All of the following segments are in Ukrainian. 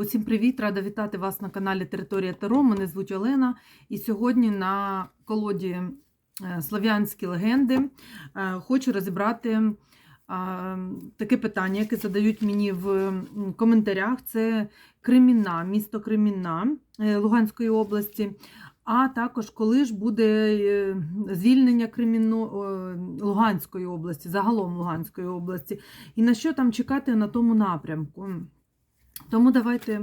Усім привіт! Рада вітати вас на каналі Територія Таро. Мене звуть Олена. І сьогодні на колоді е, Слов'янські легенди е, хочу розібрати е, таке питання, яке задають мені в коментарях. Це Креміна, місто Креміна Луганської області. А також коли ж буде звільнення Креміно, Луганської області, загалом Луганської області, і на що там чекати на тому напрямку. Тому давайте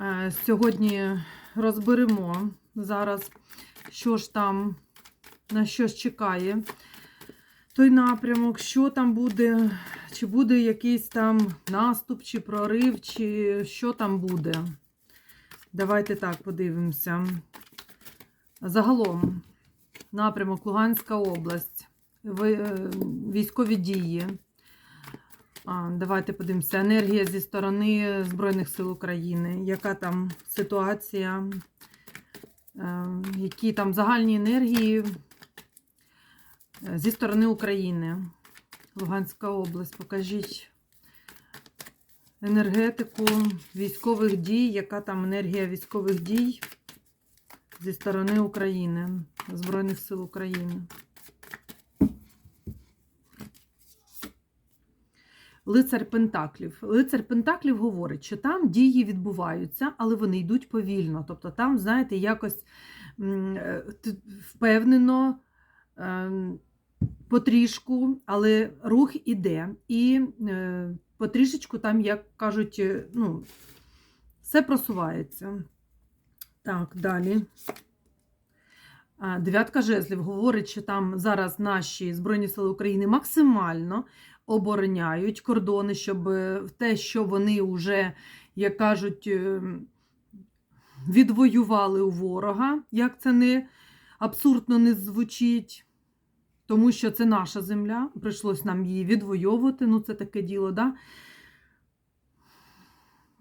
е, сьогодні розберемо зараз, що ж там, на що чекає той напрямок, що там буде, чи буде якийсь там наступ, чи прорив, чи що там буде. Давайте так подивимося. Загалом, напрямок Луганська область, е, військові дії. Давайте подивимося. Енергія зі сторони Збройних сил України. Яка там ситуація? Е, Які там загальні енергії е, зі сторони України? Луганська область. Покажіть енергетику військових дій. Яка там енергія військових дій зі сторони України, Збройних сил України? Лицар Пентаклів. Лицар Пентаклів говорить, що там дії відбуваються, але вони йдуть повільно. Тобто там, знаєте, якось е, впевнено, ем, потрішку, але рух іде. І е, потрішечку там, як кажуть, е, ну, все просувається. Так, далі. Дев'ятка жезлів говорить, що там зараз наші Збройні Сили України максимально обороняють кордони, щоб е, те, що вони вже, як кажуть, е, відвоювали у ворога, як це не абсурдно не звучить, тому що це наша земля, прийшлось нам її відвоювати. Ну, це таке діло, да?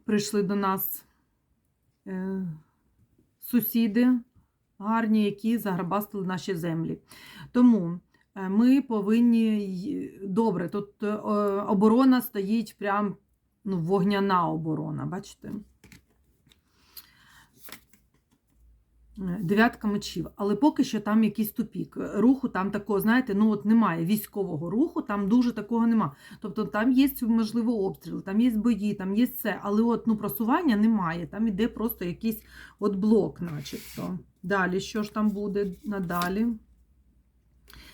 Прийшли до нас е, сусіди гарні, які заграбастили наші землі. Тому ми повинні добре, тут е, оборона стоїть прям ну, вогняна оборона, бачите? Е, Дев'ятка мечів, але поки що там якийсь тупік. Руху там такого, знаєте, ну от немає військового руху, там дуже такого нема. Тобто там є, можливо, обстріли, там є бої, там є все, але от ну, просування немає. Там іде просто якийсь от блок, начебто. Далі, що ж там буде надалі?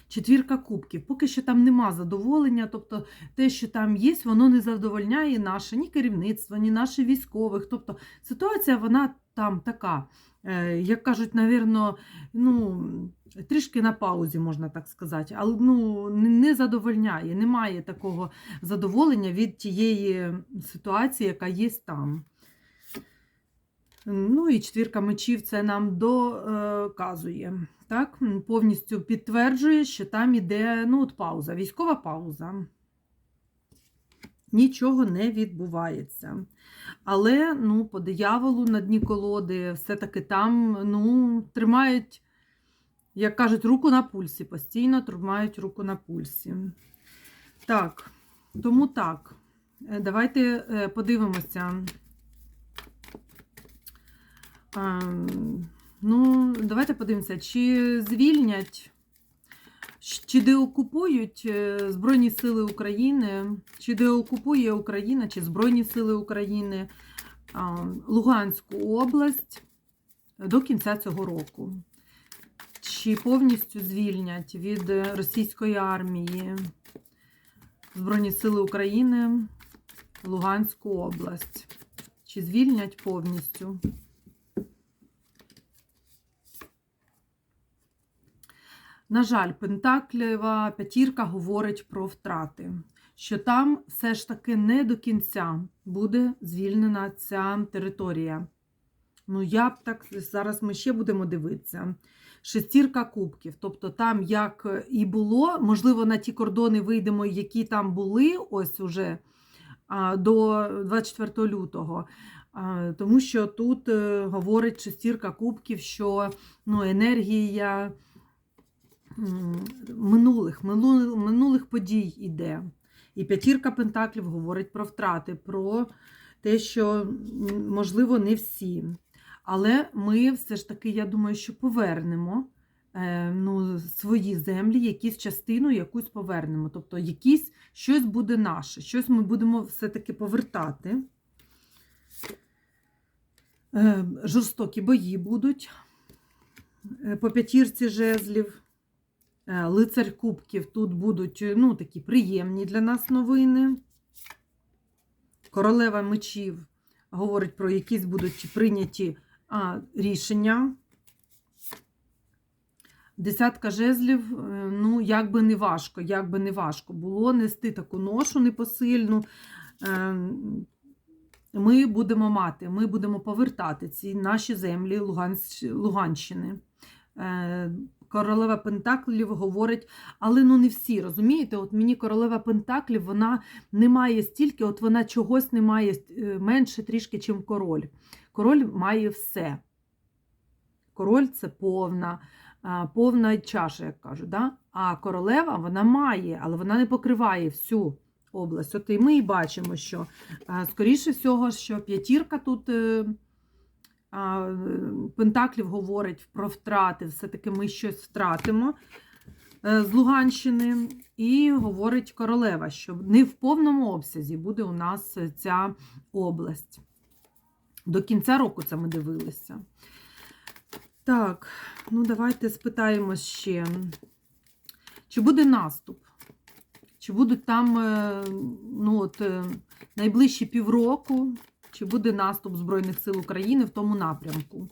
Четвірка кубків. Поки що там нема задоволення, тобто те, що там є, воно не задовольняє наше ні керівництво, ні наших військових. Тобто ситуація вона там така, е, як кажуть, навірно, ну, трішки на паузі, можна так сказати, але ну, не- не задовольняє, немає такого задоволення від тієї ситуації, яка є там. Ну і четвірка мечів це нам доказує. Так, повністю підтверджує, що там іде ну, от пауза, військова пауза. Нічого не відбувається. Але ну, по дияволу на дні колоди все-таки там ну, тримають, як кажуть, руку на пульсі. Постійно тримають руку на пульсі. Так, тому так. Е, Давайте е, подивимося. Ем, Ну, давайте подивимося, чи звільнять, чи деокупують е, Збройні Сили України, чи деокупує Україна, чи Збройні Сили України Луганську область до кінця цього року. Чи повністю звільнять від російської армії Збройні Сили України Луганську область? Чи звільнять повністю? На жаль, Пентаклєва п'ятірка говорить про втрати, що там все ж таки не до кінця буде звільнена ця територія. Ну, я б так зараз ми ще будемо дивитися. Шестірка кубків. Тобто, там як і було, можливо, на ті кордони вийдемо, які там були ось уже до 24 лютого. Тому що тут е, говорить шестірка кубків, що ну, енергія минулих, минулих, минулих подій іде. І п'ятірка пентаклів говорить про втрати, про те, що, можливо, не всі. Але ми все ж таки, я думаю, що повернемо е, ну, свої землі, якісь частину якусь повернемо. Тобто якісь, щось буде наше, щось ми будемо все-таки повертати. Е, Жорстокі бої будуть. Е, По п'ятірці жезлів, Е, лицар кубків тут будуть е, ну, такі приємні для нас новини. Королева мечів говорить про якісь будуть прийняті а, рішення. Десятка жезлів, е, ну, як би не важко, як би не важко було нести таку ношу непосильну. Ми будемо мати, ми будемо повертати ці наші землі Луганщини. Е, Королева Пентаклів говорить, але ну не всі, розумієте? От мені королева Пентаклів, вона не має стільки, от вона чогось не має е, менше трішки, чим король. Король має все. Король це повна, повна чаша, як кажуть. Да? А королева вона має, але вона не покриває всю область. От і ми і бачимо, що скоріше всього, що п'ятірка тут. Пентаклів говорить про втрати, все-таки ми щось втратимо е, з Луганщини. І говорить королева, що не в повному обсязі буде у нас ця область. До кінця року це ми дивилися. Так, ну давайте спитаємо ще. Чи буде наступ? Чи будуть там е, ну, от, е, найближчі півроку? Чи буде наступ Збройних сил України в тому напрямку?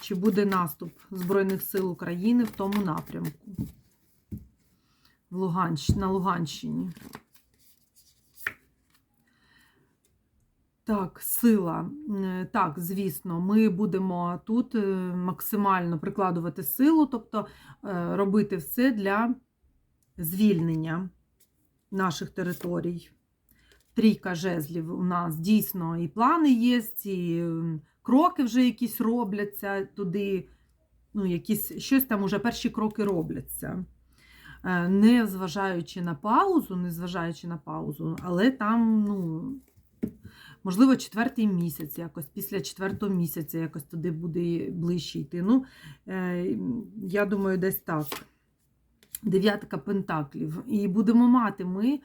Чи буде наступ Збройних сил України в тому напрямку? В Луганщ... На Луганщині. Так, сила. Так, звісно, ми будемо тут е, максимально прикладувати силу, тобто е, робити все для звільнення наших територій. Трійка жезлів у нас дійсно і плани є, і кроки вже якісь робляться туди, ну, якісь, щось там уже перші кроки робляться. Е, Не зважаючи на паузу, не зважаючи на паузу, але там, ну, можливо, четвертий місяць, якось після четвертого місяця якось туди буде ближче йти. Ну, е, я думаю, десь так. Дев'ятка пентаклів. І будемо мати ми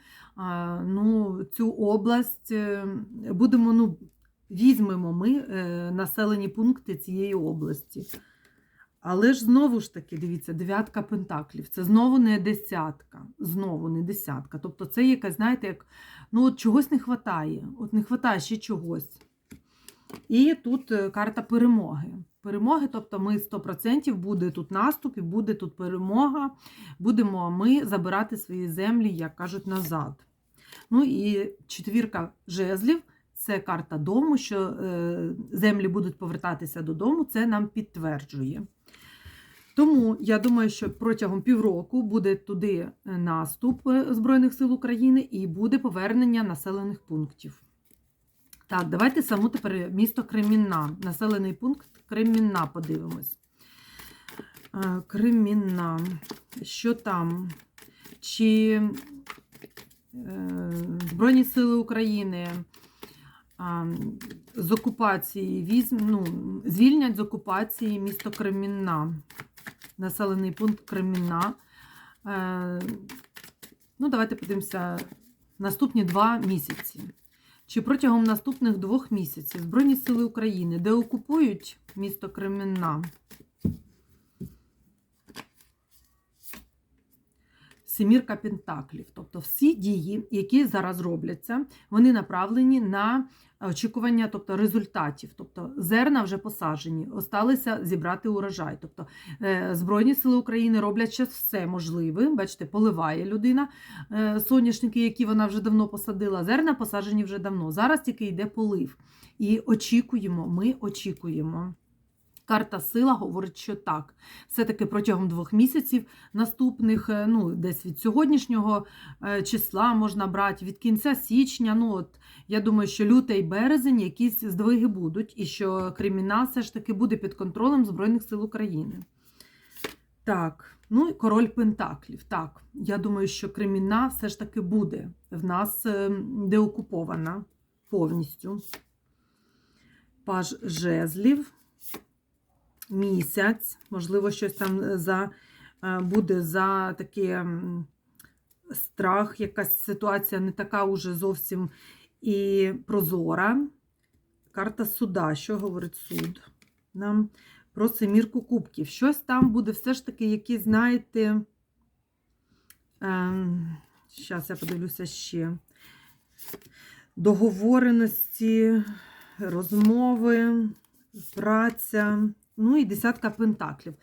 ну, цю область, е, будемо, ну, візьмемо ми е, населені пункти цієї області. Але ж знову ж таки, дивіться, дев'ятка пентаклів. Це знову не десятка. Знову не десятка. Тобто це якась, знаєте, як ну, от чогось не вистачає. От не вистачає ще чогось. І тут е, карта перемоги. Перемоги, тобто ми 100% буде тут наступ і буде тут перемога. Будемо ми забирати свої землі, як кажуть, назад. Ну і четвірка жезлів це карта дому, що е, землі будуть повертатися додому, це нам підтверджує. Тому я думаю, що протягом півроку буде туди наступ е, Збройних сил України і буде повернення населених пунктів. Так, давайте саму тепер місто Кремінна. Населений пункт Кремінна подивимось. Е, Кремінна. Що там? Чи е, Збройні Сили України з окупації ну, звільнять з окупації місто Кремінна. Населений пункт Кремінна. Е, ну, давайте подивимося наступні два місяці. Чи протягом наступних двох місяців Збройні Сили України де окупують місто Кремінна? Семірка Пентаклів. Тобто всі дії, які зараз робляться, вони направлені на очікування тобто результатів. Тобто зерна вже посаджені, осталося зібрати урожай. Тобто е, Збройні Сили України роблять все можливе. Бачите, поливає людина е, соняшники, які вона вже давно посадила. Зерна посаджені вже давно. Зараз тільки йде полив. І очікуємо, ми очікуємо. Карта сила говорить, що так. Все-таки протягом двох місяців наступних, е, ну, десь від сьогоднішнього е, числа можна брати, від кінця січня. Ну, от, я думаю, що лютий березень якісь здвиги будуть, і що кримінал все ж таки буде під контролем Збройних сил України. Так, ну і король Пентаклів. Так, я думаю, що Креміна все ж таки буде в нас е, деокупована повністю. Паж жезлів, місяць, можливо, щось там за, е, буде за таке страх, якась ситуація не така уже зовсім і прозора. Карта суда. Що говорить суд? Нам про семірку кубків. Щось там буде все ж таки, які, знаєте. Ем, Зараз я подивлюся ще. Договореності, розмови, праця. Ну і десятка пентаклів.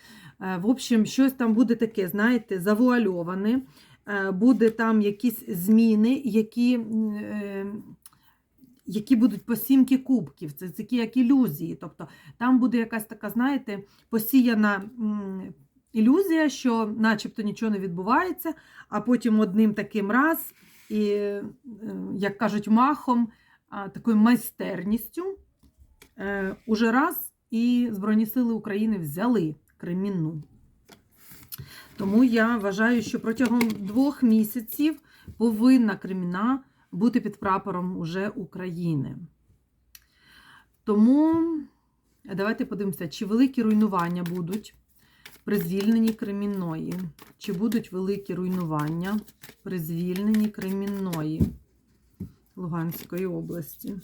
Е, В общем, щось там буде таке, знаєте, завуальоване. Е, Буде там якісь зміни, які, е, які будуть по сімки кубків. Це такі як ілюзії. Тобто там буде якась така, знаєте, посіяна ілюзія, що начебто нічого не відбувається, а потім одним таким раз, і, як кажуть, махом, такою майстерністю, уже раз і Збройні Сили України взяли Кремінну. Тому я вважаю, що протягом двох місяців повинна Креміна бути під прапором уже України. Тому давайте подивимося, чи великі руйнування будуть при звільненні Кремінної. Чи будуть великі руйнування при звільненні Кремінної Луганської області?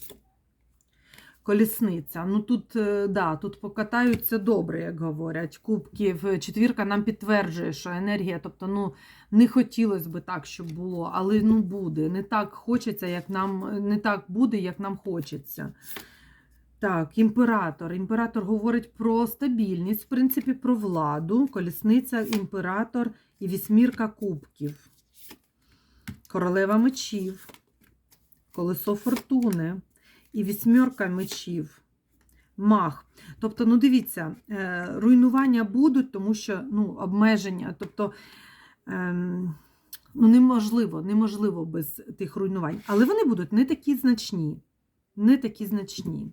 Колісниця. Ну тут, е, да, тут покатаються добре, як говорять. Кубків. Четвірка нам підтверджує, що енергія, тобто, ну, не хотілося б так, щоб було, але ну буде. Не так хочеться, як нам, не так буде, як нам хочеться. Так, імператор. Імператор говорить про стабільність, в принципі, про владу. Колісниця, імператор і вісьмірка кубків. Королева мечів, колесо фортуни і вісьмірка мечів. Мах. Тобто, ну дивіться, е, руйнування будуть, тому що ну, обмеження. Тобто, ем, ну, неможливо, неможливо без тих руйнувань. Але вони будуть не такі значні. Не такі значні.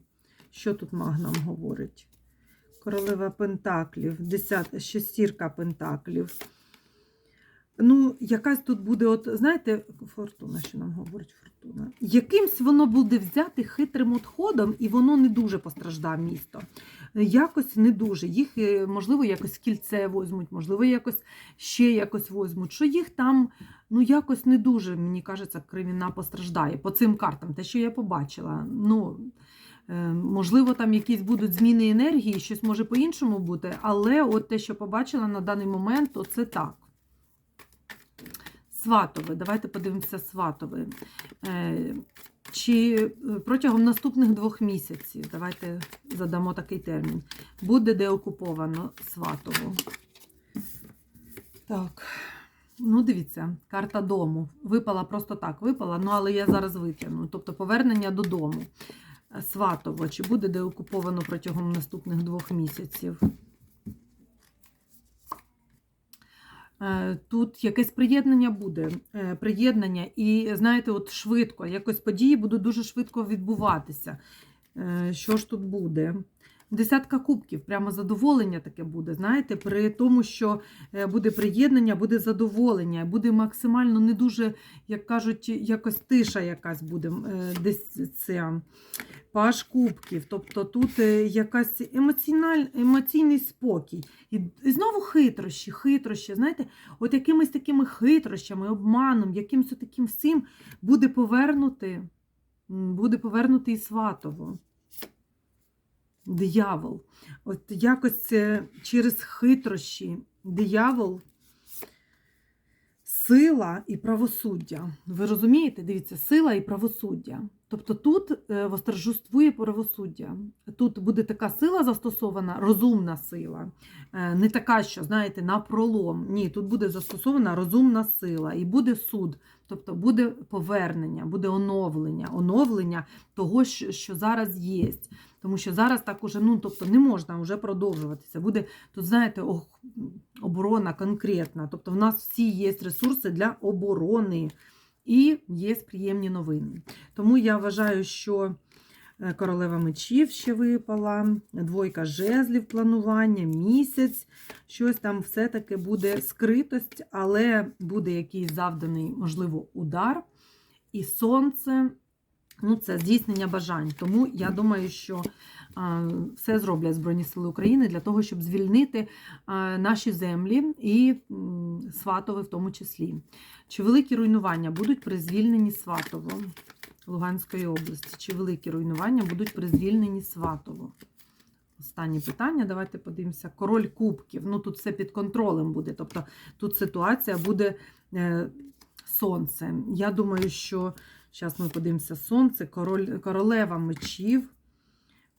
Що тут маг нам говорить? Королева Пентаклів, десят, шестірка Пентаклів. Ну, якась тут буде, от, знаєте, фортуна, що нам говорить фортуна. Якимсь воно буде взяти хитрим отходом, і воно не дуже постраждав місто. Якось не дуже. Їх, е, можливо, якось кільце возьмуть, можливо, якось ще якось возьмуть. Що їх там, ну, якось не дуже, мені кажеться, криміна постраждає по цим картам, те, що я побачила. Ну, Е, Можливо, там якісь будуть зміни енергії, щось може по-іншому бути, але от те, що побачила на даний момент, то це так. Сватове, давайте подивимося сватове. Е, Чи е, протягом наступних двох місяців, давайте задамо такий термін, буде деокуповано сватово. Так, ну дивіться, карта дому. Випала просто так, випала, ну але я зараз витягну. Тобто повернення додому. Сватово, чи буде деокуповано протягом наступних двох місяців. Е, Тут якесь приєднання буде. е, Приєднання, і, знаєте, от швидко, якось події будуть дуже швидко відбуватися. Е, Що ж тут буде? Десятка кубків, прямо задоволення таке буде. Знаєте, при тому, що е, буде приєднання, буде задоволення, буде максимально не дуже, як кажуть, якось тиша якась буде е, десь це паш кубків. Тобто тут е, якась емоціональ, емоційний спокій. І знову хитрощі, хитрощі. Знаєте, от якимись такими хитрощами, обманом, якимось таким всім буде повернути, буде повернути і сватово. Диявол. От якось це через хитрощі диявол, сила і правосуддя. Ви розумієте? Дивіться, сила і правосуддя. Тобто тут е, восторжествує правосуддя. Тут буде така сила застосована, розумна сила. Е, Не така, що, знаєте, на пролом. Ні, тут буде застосована розумна сила і буде суд. Тобто буде повернення, буде оновлення, оновлення того, що зараз є. Тому що зараз так уже ну, тобто не можна вже продовжуватися. Буде тут, знаєте, оборона конкретна. Тобто, в нас всі є ресурси для оборони і є приємні новини. Тому я вважаю, що е, королева мечів ще випала, двойка жезлів планування, місяць, щось там все-таки буде скритость, але буде якийсь завданий, можливо, удар. І сонце. Ну, це здійснення бажань. Тому я думаю, що все зроблять Збройні Сили України для того, щоб звільнити наші землі і Сватове в тому числі. Чи великі руйнування будуть при звільненні Сватово Луганської області? Чи великі руйнування будуть при звільненні Сватово? Останнє питання, давайте подивимося. Король кубків. Ну тут все під контролем буде. Тобто тут ситуація буде е, сонце. Я думаю, що зараз ми подивимося сонце, король, королева мечів,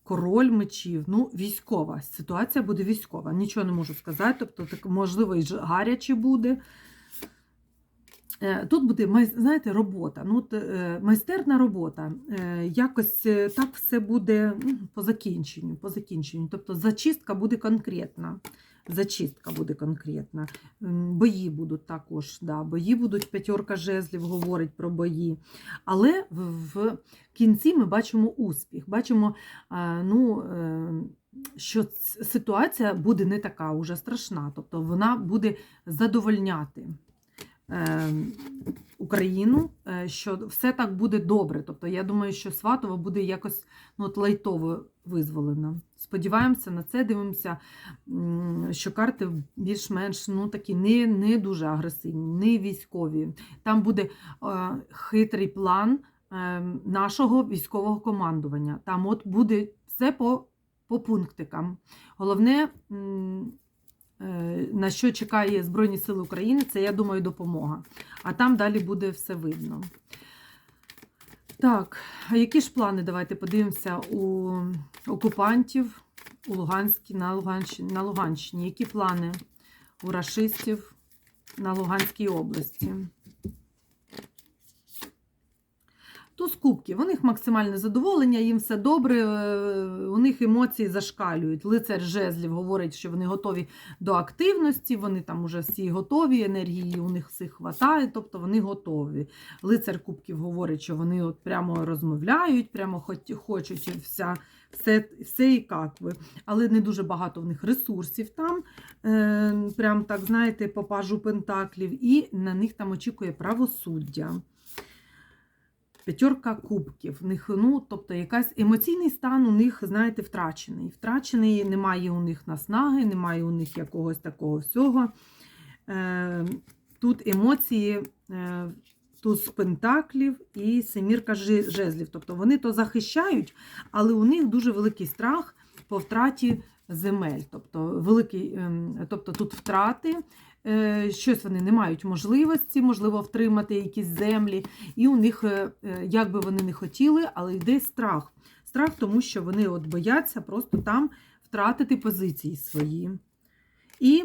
король мечів, ну, військова. Ситуація буде військова. Нічого не можу сказати. Тобто, так, можливо, і гаряче буде. Е, Тут буде, знаєте, робота. Ну, е, майстерна робота. Е, Якось так все буде по закінченню. По закінченню. Тобто зачистка буде конкретна. Зачистка буде конкретна. Бої будуть також. Да, бої будуть, п'ятерка жезлів говорить про бої. Але в, кінці ми бачимо успіх. Бачимо, е, ну, е, що ситуація буде не така уже страшна. Тобто вона буде задовольняти Україну, е, що все так буде добре. Тобто, я думаю, що Сватово буде якось ну, от лайтово визволено. Сподіваємося на це, дивимося, що карти більш-менш ну, такі не, не дуже агресивні, не військові. Там буде е, хитрий план е, нашого військового командування. Там от буде все по, по пунктикам. Головне. Е, На що чекає Збройні Сили України, це, я думаю, допомога. А там далі буде все видно. Так, а які ж плани? Давайте подивимося у окупантів у Луганській, на Луганщині, на Луганщині. Які плани у рашистів на Луганській області? Туз кубків, у них максимальне задоволення, їм все добре, е, у них емоції зашкалюють. Лицар жезлів говорить, що вони готові до активності, вони там уже всі готові, енергії у них всіх хватає, тобто вони готові. Лицар кубків говорить, що вони от прямо розмовляють, прямо хоч- хочуть вся, все, все і як би. Але не дуже багато в них ресурсів там, е, прям так, знаєте, по пажу пентаклів, і на них там очікує правосуддя. П'ятерка кубків. В них, ну, тобто, якась емоційний стан у них, знаєте, втрачений. Втрачений, немає у них наснаги, немає у них якогось такого всього. Е, тут емоції, е, туз пентаклів і семірка жезлів. Тобто вони то захищають, але у них дуже великий страх по втраті земель. Тобто, великий, ем, тобто тут втрати. Е, Щось вони не мають можливості, можливо, втримати якісь землі, і у них, е, е, як би вони не хотіли, але йде страх. Страх, тому що вони от бояться просто там втратити позиції свої. І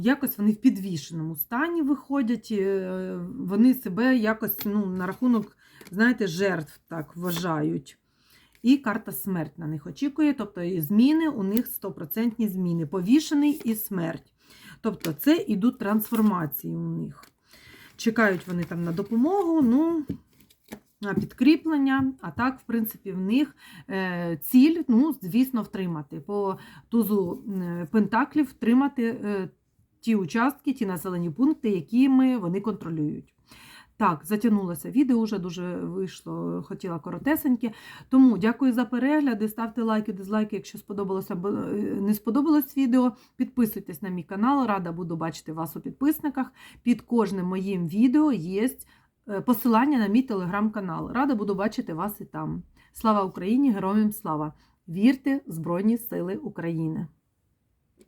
якось вони в підвішеному стані виходять, вони себе якось ну, на рахунок, знаєте, жертв так вважають. І карта смерть на них очікує, тобто і зміни у них 100% зміни. Повішений і смерть. Тобто це ідуть трансформації у них. Чекають вони там на допомогу, ну, на підкріплення, а так, в принципі, в них е, ціль, ну, звісно, втримати. По тузу е, пентаклів втримати е, ті участки, ті населені пункти, якими вони контролюють. Так, затягнулося відео, вже дуже вийшло, хотіла коротесеньке. Тому дякую за перегляди. Ставте лайки, дизлайки, якщо сподобалося або е, не сподобалось відео. Підписуйтесь на мій канал, рада буду бачити вас у підписниках. Під кожним моїм відео є е, посилання на мій телеграм-канал. Рада буду бачити вас і там. Слава Україні! Героям слава! Вірте в Збройні Сили України!